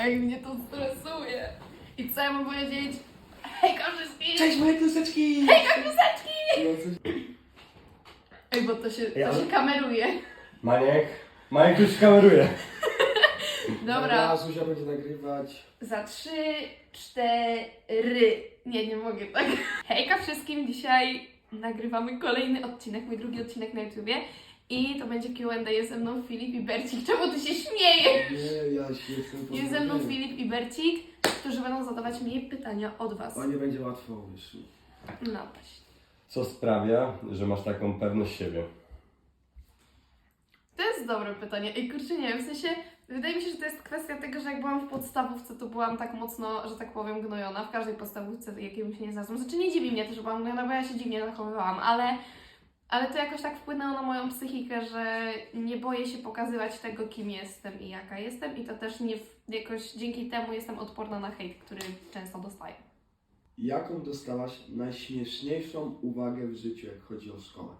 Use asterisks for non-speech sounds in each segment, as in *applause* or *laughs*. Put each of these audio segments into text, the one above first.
Ej, mnie to stresuje. I co ja mam powiedzieć? Hejka wszystkim! Cześć moje kluseczki! Hejka kluseczki! Ej, bo to się, Ja- to się kameruje. Maniek, Maniek już kameruje. *laughs* Dobra. Zuzia będzie nagrywać. Za trzy, cztery. Nie, nie mogę tak. Hejka wszystkim, dzisiaj nagrywamy kolejny odcinek, mój drugi odcinek na YouTubie. I to będzie Q&A ze mną Filip i Bercik. Czemu ty się śmiejesz? Nie, ja się jestem Jest ze mną Filip i Bercik, którzy będą zadawać mi pytania od was. O, nie będzie łatwo, wiesz. No właśnie. Co sprawia, że masz taką pewność siebie? To jest dobre pytanie. Ej, kurczę, nie wiem, w sensie, wydaje mi się, że to jest kwestia tego, że jak byłam w podstawówce, to byłam tak mocno, że tak powiem, gnojona. W każdej podstawówce, jakiej bym się nie znalazłam. Znaczy, nie dziwi mnie to, że byłam gnojona, bo ja się dziwnie zachowywałam, ale, ale to jakoś tak wpłynęło na moją psychikę, że nie boję się pokazywać tego, kim jestem i jaka jestem i to też nie, jakoś dzięki temu jestem odporna na hejt, który często dostaję. Jaką dostałaś najśmieszniejszą uwagę w życiu, jak chodzi o szkołę?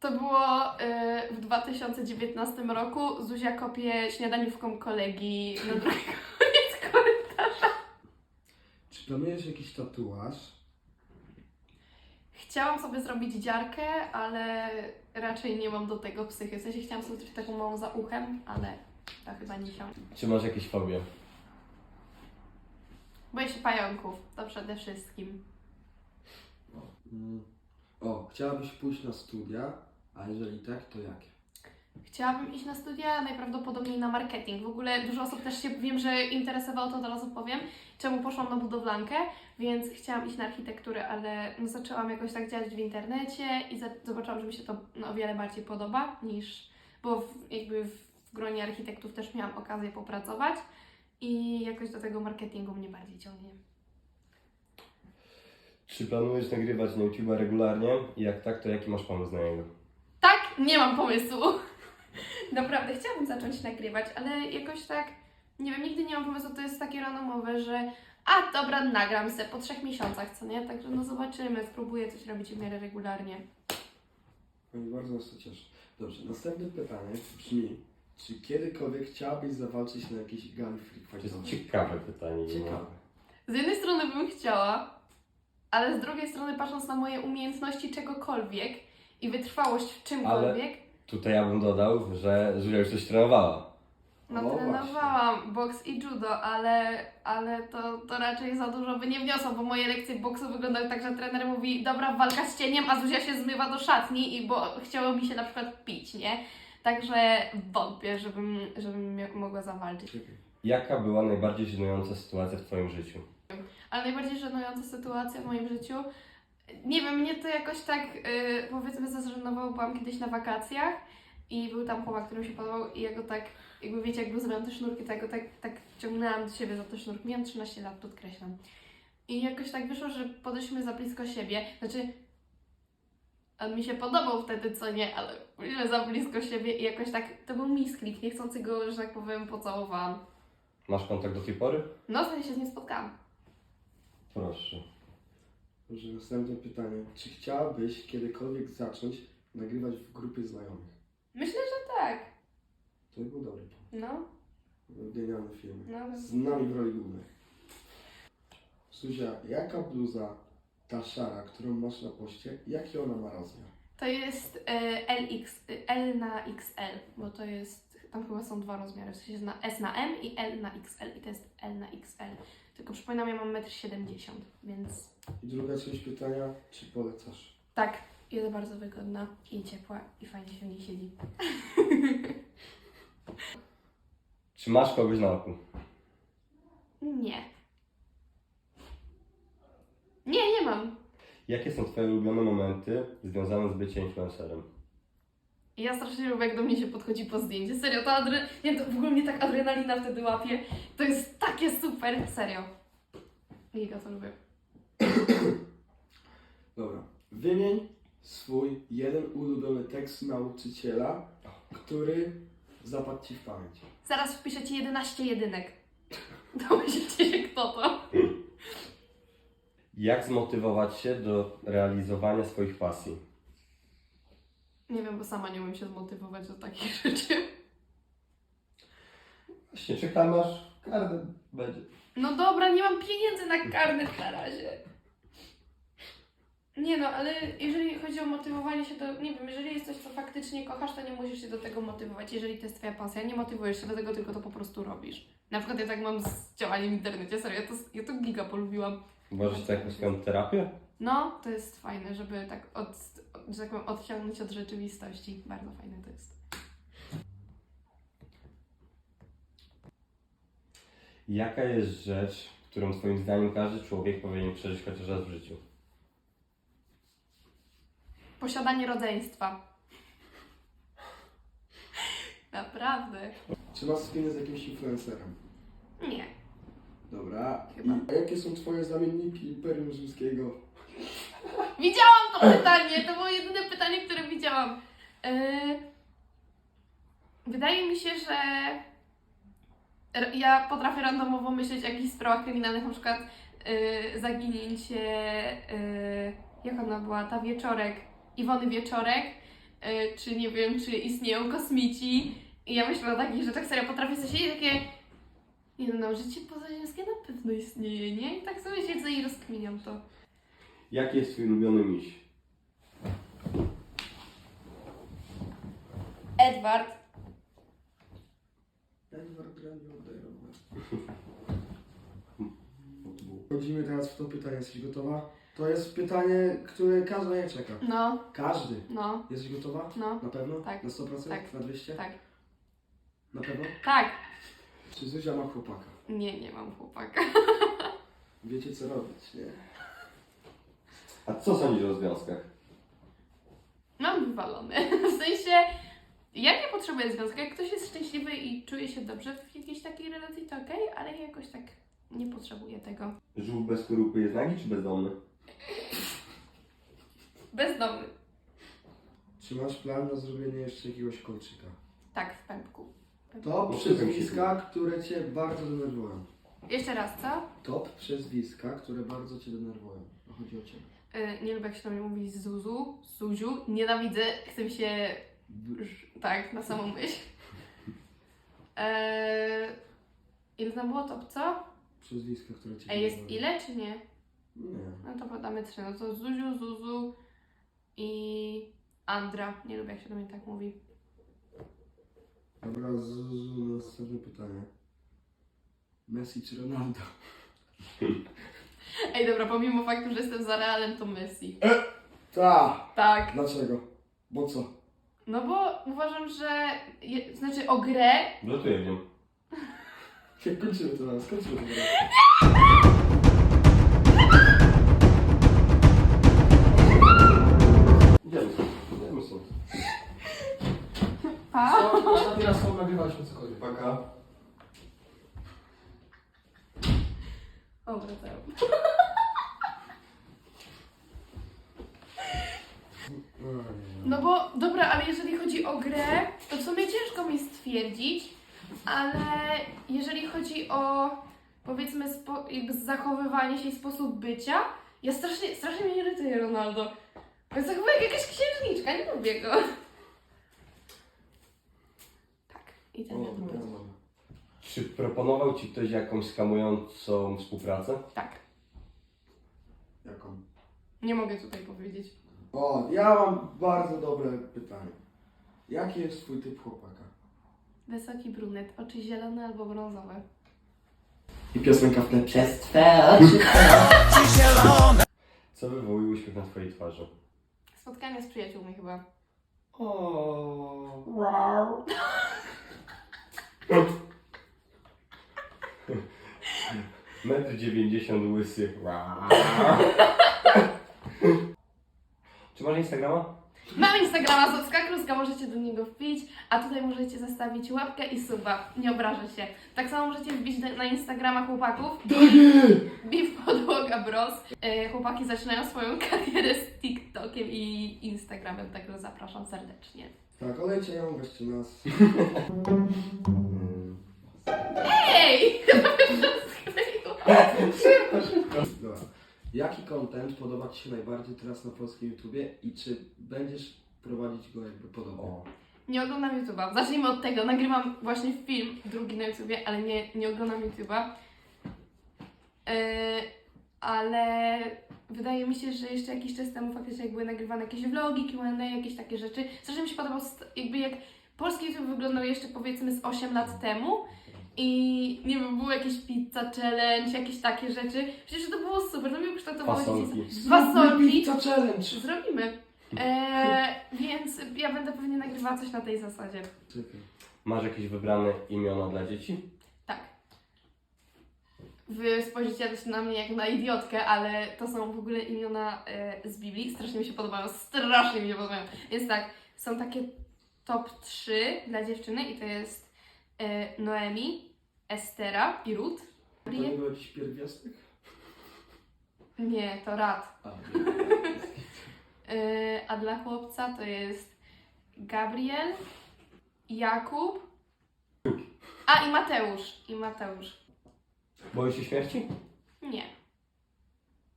To było y, w 2019 roku. Zuzia kopie śniadaniówką kolegi na drugi *laughs* koniec korytarza. Czy planujesz jakiś tatuaż? Chciałam sobie zrobić dziarkę, ale raczej nie mam do tego psychy. W sensie chciałam sobie zrobić taką małą za uchem, ale to chyba nie się. Czy masz jakieś fobie? Boję się pająków, to przede wszystkim. Mm. O, chciałabyś pójść na studia, a jeżeli tak, to jakie? Chciałabym iść na studia, najprawdopodobniej na marketing. W ogóle dużo osób też się, wiem, że interesowało to, od razu powiem, czemu poszłam na budowlankę, więc chciałam iść na architekturę, ale no, zaczęłam jakoś tak działać w internecie i zobaczyłam, że mi się to no, o wiele bardziej podoba niż, bo w, jakby w, gronie architektów też miałam okazję popracować i jakoś do tego marketingu mnie bardziej ciągnie. Czy planujesz nagrywać na YouTube'a regularnie? Jak tak, to jaki masz pomysł na niego? Tak, nie mam pomysłu. Naprawdę chciałabym zacząć nagrywać, ale jakoś tak, nie wiem, nigdy nie mam pomysłu. To jest takie randomowe, że a dobra, nagram se po trzech miesiącach, co nie? Także no zobaczymy, spróbuję coś robić w miarę regularnie. No i bardzo nas to cieszy. Dobrze, następne pytanie brzmi, czy kiedykolwiek chciałabyś zawalczyć na jakiejś gali To jest ciekawe pytanie. Ciekawe. Z jednej strony bym chciała, ale z drugiej strony patrząc na moje umiejętności czegokolwiek i wytrwałość w czymkolwiek, Tutaj ja bym dodał, że Zuzia już coś trenowała. No O, trenowałam boks i judo, ale, ale to, to raczej za dużo by nie wniosło, bo moje lekcje boksu wyglądały tak, że trener mówi dobra, walka z cieniem, a Zuzia się zmywa do szatni, i bo chciało mi się na przykład pić, nie? Także wątpię, żebym, żebym mia- mogła zawalczyć. Jaka była najbardziej żenująca sytuacja w Twoim życiu? Ale najbardziej żenująca sytuacja w moim życiu, nie wiem, mnie to jakoś tak, yy, powiedzmy, zażenowało, byłam kiedyś na wakacjach i był tam chłopak, który mi się podobał i ja go tak, jakby wiecie, jakby zrobiłam te sznurki, to ja go tak, tak ciągnęłam do siebie za te sznurki. Miałam 13 lat, podkreślam. I jakoś tak wyszło, że podeszliśmy za blisko siebie, znaczy on mi się podobał wtedy, co nie, ale byliśmy za blisko siebie i jakoś tak, to był misklik, niechcący go, że tak powiem, pocałowałam. Masz kontakt do tej pory? No, wtedy się z nim spotkałam. Proszę. Dobrze, następne pytanie. Czy chciałabyś kiedykolwiek zacząć nagrywać w grupie znajomych? Myślę, że tak. To by był dobry pomysł. No, Genialny film. no. Z nami w roli głównej. Zuzia, jaka bluza, ta szara, którą masz na poście, jaki ona ma rozmiar? To jest e, LX, e, L na XL, bo to jest, tam chyba są dwa rozmiary, w sensie na S na M i L na XL i to jest L na XL. Tylko przypominam, ja mam 1,70 m, więc I druga część pytania, czy polecasz? tak, jest bardzo wygodna i ciepła i fajnie się w niej siedzi. *laughs* Czy masz kogoś na oku? Nie. Nie, nie mam. Jakie są Twoje ulubione momenty związane z byciem influencerem? Ja strasznie lubię, jak do mnie się podchodzi po zdjęcie. Serio, to, adre... nie, to w ogóle mnie tak adrenalina wtedy łapie. To jest takie super, serio. Giga to lubię. *coughs* Dobra. Wymień swój jeden ulubiony tekst nauczyciela, który zapadł Ci w pamięć. Zaraz wpiszę ci 11 jedynek. *laughs* Domyślcie się kto to. *coughs* Jak zmotywować się do realizowania swoich pasji? Nie wiem, bo sama nie umiem się zmotywować do takich *laughs* rzeczy. Właśnie, czekamy aż karny będzie. No dobra, nie mam pieniędzy na karnet na razie. Nie no, ale jeżeli chodzi o motywowanie się do, nie wiem, jeżeli jest coś, co faktycznie kochasz, to nie musisz się do tego motywować, jeżeli to jest twoja pasja. Nie motywujesz się do tego, tylko to po prostu robisz. Na przykład ja tak mam z działaniem w internecie, serio, ja to, ja to giga polubiłam. Uważasz to jakąś swoją terapię? No, to jest fajne, żeby tak od, że tak powiem, odciągnąć od rzeczywistości. Bardzo fajne to jest. Jaka jest rzecz, którą twoim zdaniem każdy człowiek powinien przeżyć chociaż raz w życiu? Posiadanie rodzeństwa. Naprawdę. Czy masz spinę z jakimś influencerem? Nie. Dobra. Chyba. I a jakie są twoje zamienniki Imperium Rzymskiego? Widziałam to pytanie, to było jedyne pytanie, które widziałam. Yy, wydaje mi się, że ja potrafię randomowo myśleć o jakichś sprawach kryminalnych, na przykład yy, zaginięcie, yy, jak ona była, ta Wieczorek, Iwony Wieczorek, yy, czy nie wiem, czy istnieją kosmici. I ja myślę o takich rzeczach, serio potrafię sobie siedzieć i takie, nie no, życie pozaziemskie na pewno istnieje, nie? I tak sobie siedzę i rozkminiam to. Jaki jest twój ulubiony miś? Edward. Edward Grandi *laughs* Wchodzimy teraz w to pytanie. Jesteś gotowa? To jest pytanie, które każdy je czeka. No, Każdy. no, Jesteś gotowa? no, Na pewno? Tak. Na 100%? Tak. Na 200? tak. Na pewno? Tak. Czy Zuzia ma chłopaka? Nie, nie mam chłopaka. *laughs* Wiecie co robić, nie? A co sądzisz o związkach? Mam wywalone. W sensie, ja nie potrzebuję związku. Jak ktoś jest szczęśliwy i czuje się dobrze w jakiejś takiej relacji, to okej, ale ja jakoś tak nie potrzebuję tego. Żółw bez skorupy jest nagi czy bezdomny? Bezdomny. Czy masz plan na zrobienie jeszcze jakiegoś kolczyka? Tak, w pępku. Top przezwiska, które cię bardzo denerwują. Jeszcze raz, co? Top przezwiska, które bardzo cię denerwują. No, chodzi o ciebie. Yy, nie lubię, jak się do mnie mówi Zuzu, Suziu. Nienawidzę, chcę mi się... Tak, na samą myśl. Eee, ile tam było top, co? Przezwiska, które cię Ej, jest denerwują. ile, czy nie? Nie. No to podamy trzy. No to Zuziu, Zuzu i Andra. Nie lubię jak się do mnie tak mówi. Dobra, Zuzu, następne pytanie. Messi czy Ronaldo? *laughs* Ej, dobra, pomimo faktu, że jestem za Realem, to Messi. Ta! Tak. Dlaczego? Bo co? No bo uważam, że... Je, znaczy o grę... Wrzutuję w nią. Jak *laughs* kończymy to teraz? Kończymy to teraz. *laughs* Pa? Co? Ostatni raz mam nagrywać o cokolwiek. Paka. O, wracają. No bo, dobra, ale jeżeli chodzi o grę, to w sumie ciężko mi stwierdzić, ale jeżeli chodzi o powiedzmy spo, jakby zachowywanie się i sposób bycia, ja strasznie, strasznie mnie irytuje Ronaldo. On zachowuje jak jakaś księżniczka, nie lubię go. Tak, i moja był. mama. Czy proponował ci ktoś jakąś skamującą współpracę? Tak, Jaką? nie mogę tutaj powiedzieć. O, ja mam bardzo dobre pytanie. Jaki jest twój typ chłopaka? Wysoki brunet, oczy zielone albo brązowe. I piosenka w tle. Przez twe *laughs* Co wywołuje uśmiech na twojej twarzy? Spotkania z przyjaciółmi chyba. O. *laughs* Metr dziewięćdziesiąt łysy. Czy masz Instagrama? Mam Instagrama Zocka Kruska, możecie do niego wbić, a tutaj możecie zostawić łapkę i suba, nie obrażę się. Tak samo możecie wbić na, na Instagrama chłopaków, Beef Podłoga Bros. E, Chłopaki zaczynają swoją karierę z TikTokiem i Instagramem, także zapraszam serdecznie. Tak, olejcie ją, weźcie nas. Ej! Dobra. Jaki content podoba Ci się najbardziej teraz na polskim YouTubie i czy będziesz prowadzić go jakby podobnie? O. Nie oglądam YouTube'a. Zacznijmy od tego. Nagrywam właśnie film, drugi na YouTubie, ale nie, nie oglądam YouTube'a. Yy, ale wydaje mi się, że jeszcze jakiś czas temu faktycznie jak były nagrywane jakieś vlogi, Q&A, jakieś takie rzeczy. Strasznie mi się podobał, jakby jak polski YouTube wyglądał jeszcze powiedzmy z 8 lat temu i nie wiem, było jakieś pizza challenge, jakieś takie rzeczy. Przecież to było super, to mi ukształtowało Fasolki. Fasolki. Pizza challenge! Zrobimy. Eee, więc ja będę pewnie nagrywała coś na tej zasadzie. Masz jakieś wybrane imiona dla dzieci? Wy spojrzycie też na mnie jak na idiotkę, ale to są w ogóle imiona e, z Biblii. Strasznie mi się podobają, strasznie mi się podobają. Więc tak, są takie top 3 dla dziewczyny i to jest e, Noemi, Estera i Ruth. To nie był jakiś pierwiastek? Nie, to Rad. A, *laughs* E, a dla chłopca to jest Gabriel, Jakub, a i Mateusz. I Mateusz. Boisz się śmierci? Nie,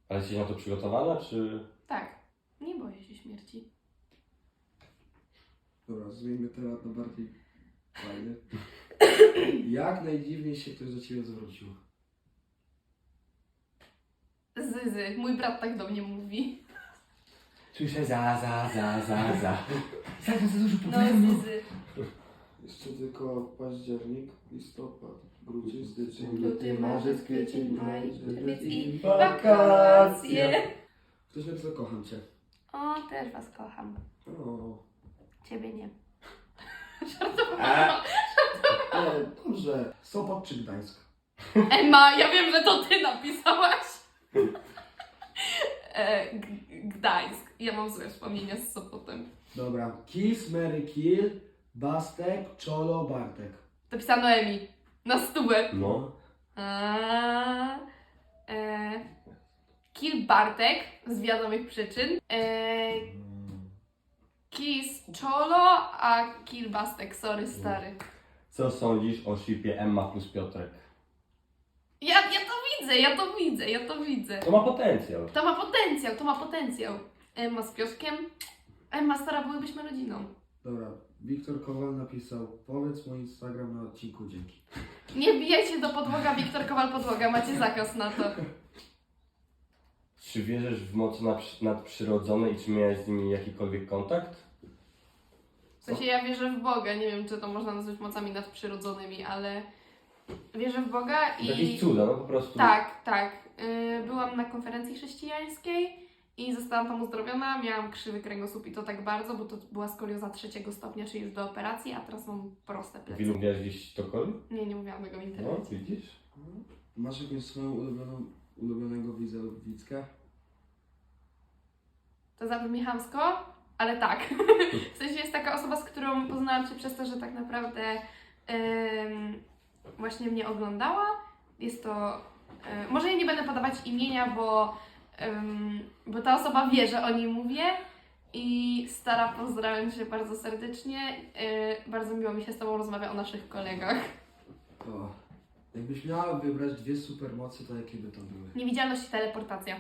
Ale jesteś na to przygotowana, czy... tak. Nie boję się śmierci. Dobra, zmieńmy temat na bardziej fajny. Jak najdziwniej się ktoś do Ciebie zwrócił? Zyzy, mój brat tak do mnie mówi. Słyszę za, za, za, za, za. To za dużo No. Zyzy. Jeszcze tylko październik, listopad, grudzień, styczeń, Luty, marzec, kwiecień, maj, czerwiec i wakacje. Ktoś napisał kocham Cię. O, też was kocham. O, Ciebie nie. *laughs* A, e, dobrze. Sopot czy Gdańsk? *laughs* Emma, ja wiem, że to ty napisałaś. E, G- Gdańsk. Ja mam złe wspomnienia z Sopotem. Dobra. Kiss, Mary Kill, Bastek, Czolo, Bartek. To pisała Noemi. Na stówę. no. A, e, Kill Bartek z wiadomych przyczyn. E, Kiss Cholo, a Kill Bastek, sorry stary. Co sądzisz o shipie Emma plus Piotrek? Ja, ja to widzę, ja to widzę, ja to widzę. To ma potencjał. To ma potencjał, to ma potencjał. Emma z Piotrkiem. Emma stara, byłybyśmy rodziną. Dobra. Wiktor Kowal napisał powiedz mój Instagram na odcinku, dzięki. Nie wbijajcie do podłoga, Wiktor Kowal podłoga, macie zakaz na to. Czy wierzysz w moce nad- nadprzyrodzone i czy miałeś z nimi jakikolwiek kontakt? W sensie ja wierzę w Boga, nie wiem czy to można nazwać mocami nadprzyrodzonymi, ale wierzę w Boga i... Jakieś cuda, no po prostu. Tak, tak. Yy, byłam na konferencji chrześcijańskiej i zostałam tam uzdrowiona. Miałam krzywy kręgosłup i to tak bardzo, bo to była skolioza trzeciego stopnia, czyli już do operacji, a teraz mam proste plecy. Wielu wiesz gdzieś cokolwiek? Nie, nie mówiłam tego w No, internecie. widzisz? Masz jakąś swoją ulubioną, ulubionego widza lub widzkę? To zabrzmi chamsko, ale tak. *laughs* w sensie jest taka osoba, z którą poznałam się przez to, że tak naprawdę właśnie mnie oglądała. Jest to. y, może jej nie będę podawać imienia, bo, ym, bo ta osoba wie, że o niej mówię. I stara, pozdrawiam Cię bardzo serdecznie. Y, bardzo miło mi się z Tobą rozmawia o naszych kolegach. O. Jakbyś miała wybrać dwie supermocy, to jakie by to były? Niewidzialność i teleportacja.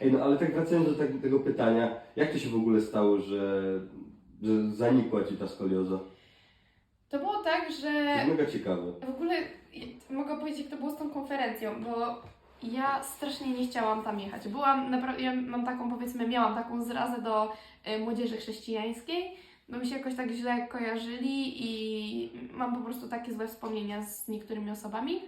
Ej, no ale tak wracając do tego, tego pytania, jak to się w ogóle stało, że, że zanikła ci ta skolioza? To było tak, To że. jest mega ciekawe. W ogóle mogę powiedzieć, jak to było z tą konferencją, bo ja strasznie nie chciałam tam jechać. Byłam naprawdę, ja mam taką, powiedzmy, miałam taką zrazę do y, młodzieży chrześcijańskiej, bo mi się jakoś tak źle kojarzyli i mam po prostu takie złe wspomnienia z niektórymi osobami.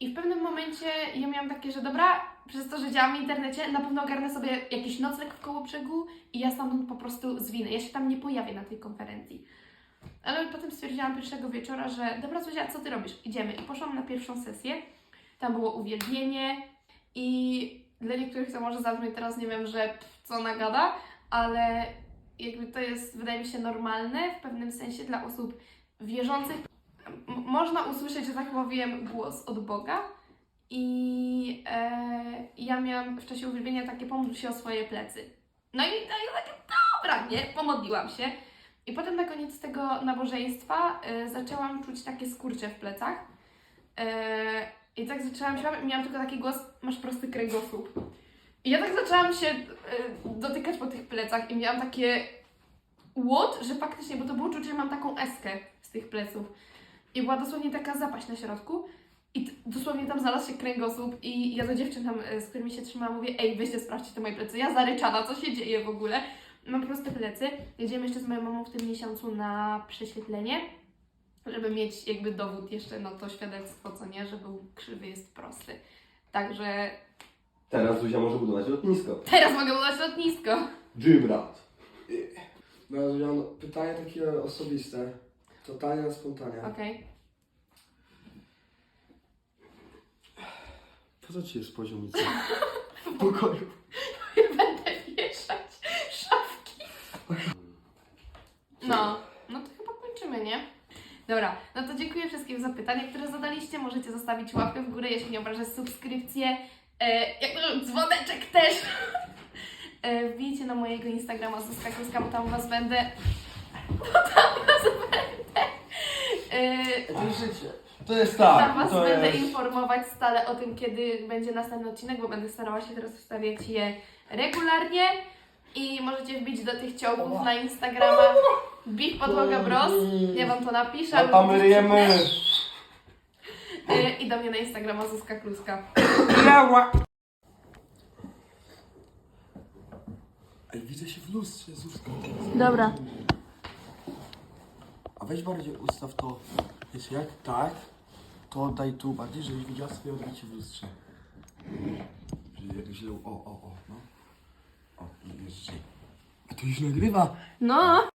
I w pewnym momencie ja miałam takie, że dobra, przez to, że działam w internecie, na pewno ogarnę sobie jakiś nocleg w koło brzegu i ja stamtąd po prostu zwinę. Ja się tam nie pojawię na tej konferencji. Ale potem stwierdziłam pierwszego wieczora, że dobra Zuzia, co ty robisz? Idziemy. I poszłam na pierwszą sesję. Tam było uwielbienie i dla niektórych to może zabrzmi teraz, nie wiem, że pff, co ona gada, ale jakby to jest, wydaje mi się, normalne w pewnym sensie dla osób wierzących. M- można usłyszeć, że tak powiem, głos od Boga. I e, ja miałam w czasie uwielbienia takie pomódl się o swoje plecy. No i, no i takie, dobra, nie? Pomodliłam się. I potem na koniec tego nabożeństwa y, zaczęłam czuć takie skurcze w plecach. Y, I tak zaczęłam się, miałam tylko taki głos, masz prosty kręgosłup. I ja tak zaczęłam się y, dotykać po tych plecach i miałam takie, łot, że faktycznie, bo to było czuć, że mam taką eskę z tych pleców. I była dosłownie taka zapaść na środku. I dosłownie tam znalazł się kręgosłup i ja do dziewczyn tam, e, z którymi się trzymałam, mówię, ej, weźcie, sprawdźcie te moje plecy. Ja zaryczana, co się dzieje w ogóle? Mam proste plecy. Jedziemy jeszcze z moją mamą w tym miesiącu na prześwietlenie, żeby mieć jakby dowód jeszcze na to świadectwo, co nie, że był krzywy, jest prosty. Także Teraz Zuzia może budować lotnisko. teraz mogę budować lotnisko. Gybrat. No, ja mam pytanie takie osobiste. Totalnie na spontanie. Okej. Po co ci jest poziomica? *laughs* W pokoju. Będę wieszać szafki. No, no to chyba kończymy, nie? Dobra, no to dziękuję wszystkim za pytania, które zadaliście. Możecie zostawić łapkę w górę, jeśli nie obrażę, subskrypcję. E, jak to, dzwoneczek też. E, wbijcie na mojego Instagrama Kluska, bo tam was będę... *laughs* Bo tam was będę... E, To jest życie. To jest tam tak. Was to będę jest... informować stale o tym, kiedy będzie następny odcinek, bo będę starała się teraz wstawiać je regularnie. I możecie wbić do tych ciągów na Instagrama Beef Podłoga Bros. Ja Wam to napiszę. A albo tam to ryjemy. Y, I do mnie na Instagrama Zuzka Kluska. Ej, widzę się w lustrze, Zuzka. Dobra. A weź bardziej ustaw to, wiesz jak? Tak. To daj tu bardziej, żebyś widziała swoje odbicie w lustrze. Że jak źle... O, o, o, no. O, i jeszcze. A to już nagrywa. No.